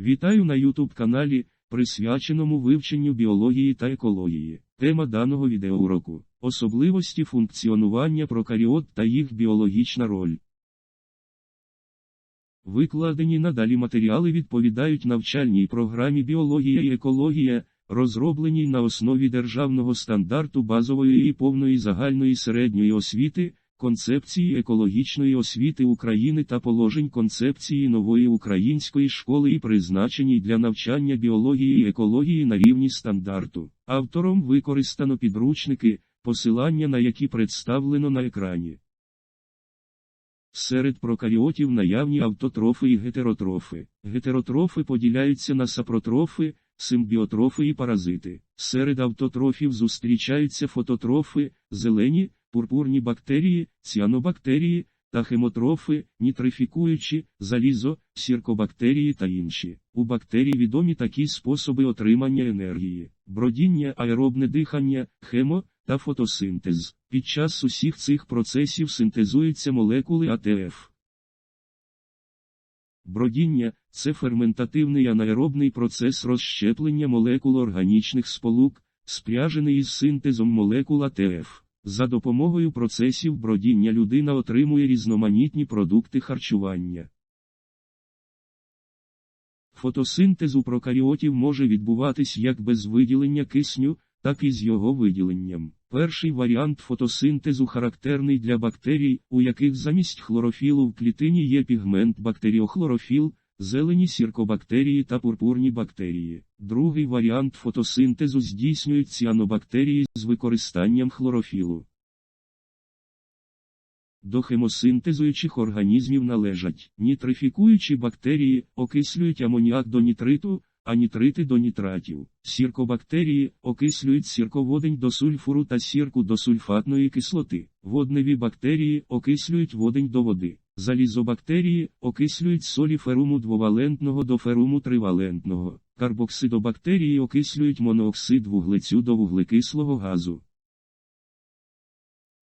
Вітаю на YouTube каналі, присвяченому вивченню біології та екології. Тема даного відеоуроку – особливості функціонування прокаріот та їх біологічна роль. Викладені надалі матеріали відповідають навчальній програмі Біологія і екологія, розробленій на основі державного стандарту базової і повної загальної середньої освіти, концепції екологічної освіти України та положень концепції нової української школи і призначеній для навчання біології і екології на рівні стандарту. Автором використано підручники, посилання на які представлено на екрані. Серед прокаріотів наявні автотрофи і гетеротрофи. Гетеротрофи поділяються на сапротрофи, симбіотрофи і паразити. Серед автотрофів зустрічаються фототрофи, зелені, пурпурні бактерії, ціанобактерії та хемотрофи, нітрифікуючі, залізо, сіркобактерії та інші. У бактерій відомі такі способи отримання енергії, бродіння, аеробне дихання, хемо та фотосинтез. Під час усіх цих процесів синтезуються молекули АТФ. Бродіння це ферментативний анаеробний процес розщеплення молекул органічних сполук, спряжений із синтезом молекул АТФ. За допомогою процесів бродіння людина отримує різноманітні продукти харчування. Фотосинтез у прокаріотів може відбуватись як без виділення кисню, так і з його виділенням. Перший варіант фотосинтезу характерний для бактерій, у яких замість хлорофілу в клітині є пігмент бактеріохлорофіл, зелені сіркобактерії та пурпурні бактерії. Другий варіант фотосинтезу здійснюють ціанобактерії з використанням хлорофілу. До хемосинтезуючих організмів належать нітрифікуючі бактерії, окислюють амоніак до нітриту, а нітрити до нітратів. Сіркобактерії окислюють сірководень до сульфуру та сірку до сульфатної кислоти. Водневі бактерії окислюють водень до води. Залізобактерії окислюють солі феруму двовалентного до феруму тривалентного. Карбоксидобактерії окислюють монооксид вуглецю до вуглекислого газу.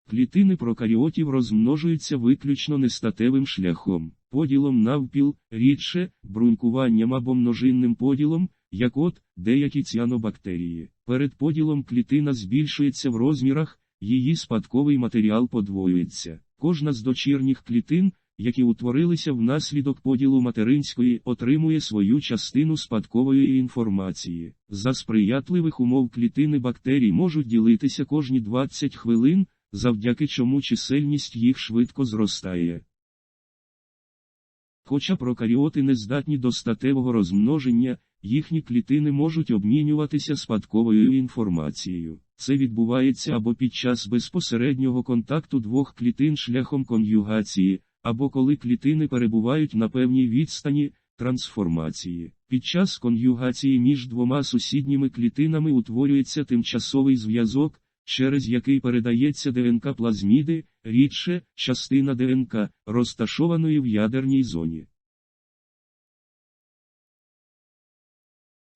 Клітини прокаріотів розмножуються виключно нестатевим шляхом, поділом навпіл, рідше, брунькуванням або множинним поділом, як от деякі ціанобактерії. Перед поділом клітина збільшується в розмірах, її спадковий матеріал подвоюється. Кожна з дочірніх клітин, які утворилися внаслідок поділу материнської, отримує свою частину спадкової інформації. За сприятливих умов клітини бактерій можуть ділитися кожні 20 хвилин, завдяки чому чисельність їх швидко зростає. Хоча прокаріоти не здатні до статевого розмноження, їхні клітини можуть обмінюватися спадковою інформацією. Це відбувається або під час безпосереднього контакту двох клітин шляхом кон'югації, або коли клітини перебувають на певній відстані трансформації. Під час кон'югації між двома сусідніми клітинами утворюється тимчасовий зв'язок, через який передається ДНК плазміди, рідше частина ДНК, розташованої в ядерній зоні.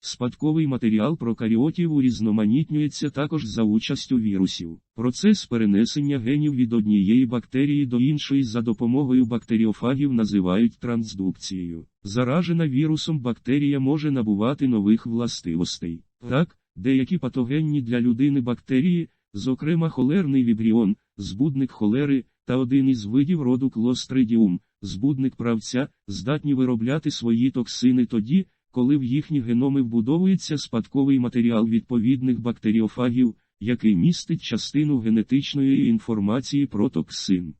Спадковий матеріал прокаріотів урізноманітнюється також за участю вірусів. Процес перенесення генів від однієї бактерії до іншої за допомогою бактеріофагів називають трансдукцією. Заражена вірусом бактерія може набувати нових властивостей. Так, деякі патогенні для людини бактерії, зокрема холерний вібріон, збудник холери, та один із видів роду клостридіум, збудник правця, здатні виробляти свої токсини тоді, коли в їхні геноми вбудовується спадковий матеріал відповідних бактеріофагів, який містить частину генетичної інформації про токсин.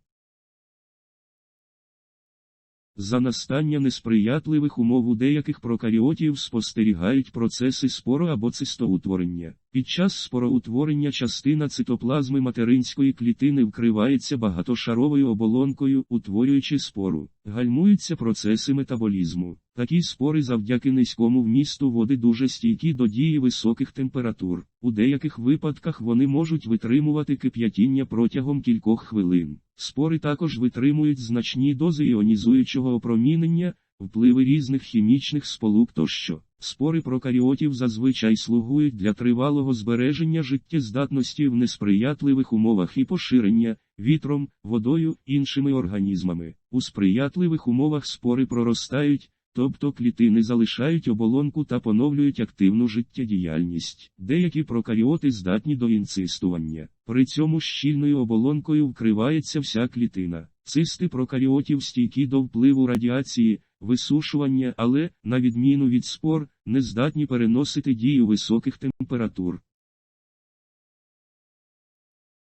За настання несприятливих умов у деяких прокаріотів спостерігають процеси спору або цистоутворення. Під час спороутворення частина цитоплазми материнської клітини вкривається багатошаровою оболонкою, утворюючи спору. Гальмуються процеси метаболізму. Такі спори завдяки низькому вмісту води дуже стійкі до дії високих температур. У деяких випадках вони можуть витримувати кип'ятіння протягом кількох хвилин. Спори також витримують значні дози іонізуючого опромінення, впливи різних хімічних сполук тощо. Спори прокаріотів зазвичай слугують для тривалого збереження життєздатності в несприятливих умовах і поширення вітром, водою, іншими організмами. У сприятливих умовах спори проростають, тобто клітини залишають оболонку та поновлюють активну життєдіяльність. Деякі прокаріоти здатні до інцистування. При цьому щільною оболонкою вкривається вся клітина. Цисти прокаріотів стійкі до впливу радіації, висушування, але, на відміну від спор, не здатні переносити дію високих температур.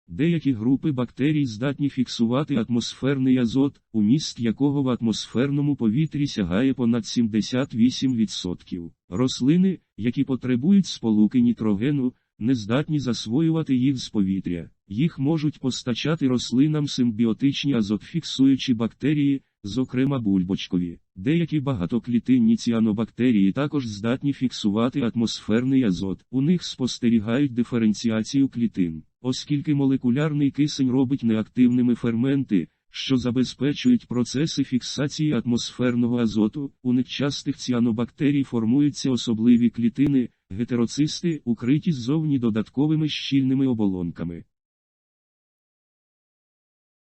Деякі групи бактерій здатні фіксувати атмосферний азот, уміст якого в атмосферному повітрі сягає понад 78%. Рослини, які потребують сполуки нітрогену, не здатні засвоювати їх з повітря. Їх можуть постачати рослинам симбіотичні азотфіксуючі бактерії, зокрема бульбочкові. Деякі багатоклітинні ціанобактерії також здатні фіксувати атмосферний азот. У них спостерігають диференціацію клітин, оскільки молекулярний кисень робить неактивними ферменти, що забезпечують процеси фіксації атмосферного азоту, у нечастих ціанобактерій формуються особливі клітини, гетероцисти, укриті ззовні додатковими щільними оболонками.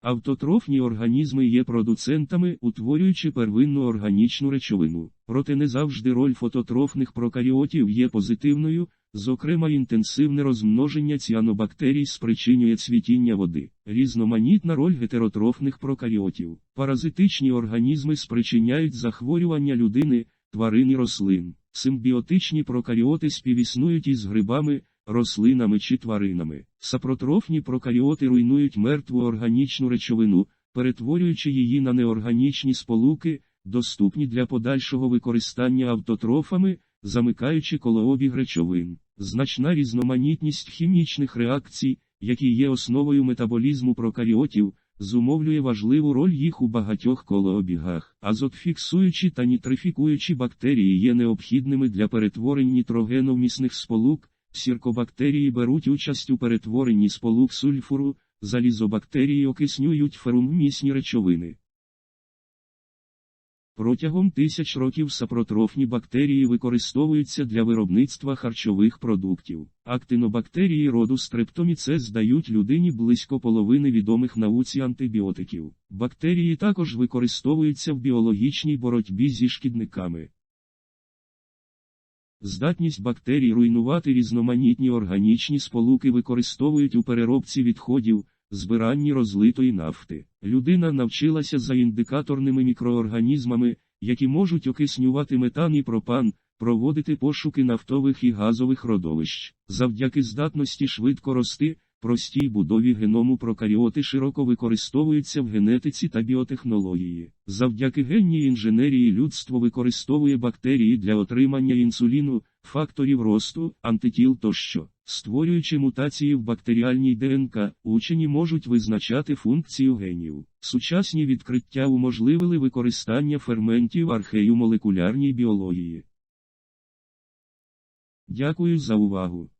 Автотрофні організми є продуцентами, утворюючи первинну органічну речовину. Проте не завжди роль фототрофних прокаріотів є позитивною, зокрема інтенсивне розмноження ціанобактерій спричинює цвітіння води. Різноманітна роль гетеротрофних прокаріотів. Паразитичні організми спричиняють захворювання людини, тварин і рослин. Симбіотичні прокаріоти співіснують із грибами, рослинами чи тваринами. Сапротрофні прокаріоти руйнують мертву органічну речовину, перетворюючи її на неорганічні сполуки, доступні для подальшого використання автотрофами, замикаючи колообіг речовин. Значна різноманітність хімічних реакцій, які є основою метаболізму прокаріотів, зумовлює важливу роль їх у багатьох колообігах. Азотфіксуючі та нітрифікуючі бактерії є необхідними для перетворень нітрогеновмісних сполук, Сіркобактерії беруть участь у перетворенні сполук сульфуру, залізобактерії окиснюють феруммісні речовини. Протягом тисяч років сапротрофні бактерії використовуються для виробництва харчових продуктів. Актинобактерії роду стрептоміцез дають людині близько половини відомих науці антибіотиків. Бактерії також використовуються в біологічній боротьбі зі шкідниками. Здатність бактерій руйнувати різноманітні органічні сполуки використовують у переробці відходів, збиранні розлитої нафти. Людина навчилася за індикаторними мікроорганізмами, які можуть окиснювати метан і пропан, проводити пошуки нафтових і газових родовищ. Завдяки здатності швидко рости, простій будові геному прокаріоти широко використовуються в генетиці та біотехнології. Завдяки генній інженерії людство використовує бактерії для отримання інсуліну, факторів росту, антитіл тощо. Створюючи мутації в бактеріальній ДНК, учені можуть визначати функцію генів. Сучасні відкриття уможливили використання ферментів архею молекулярній біології. Дякую за увагу.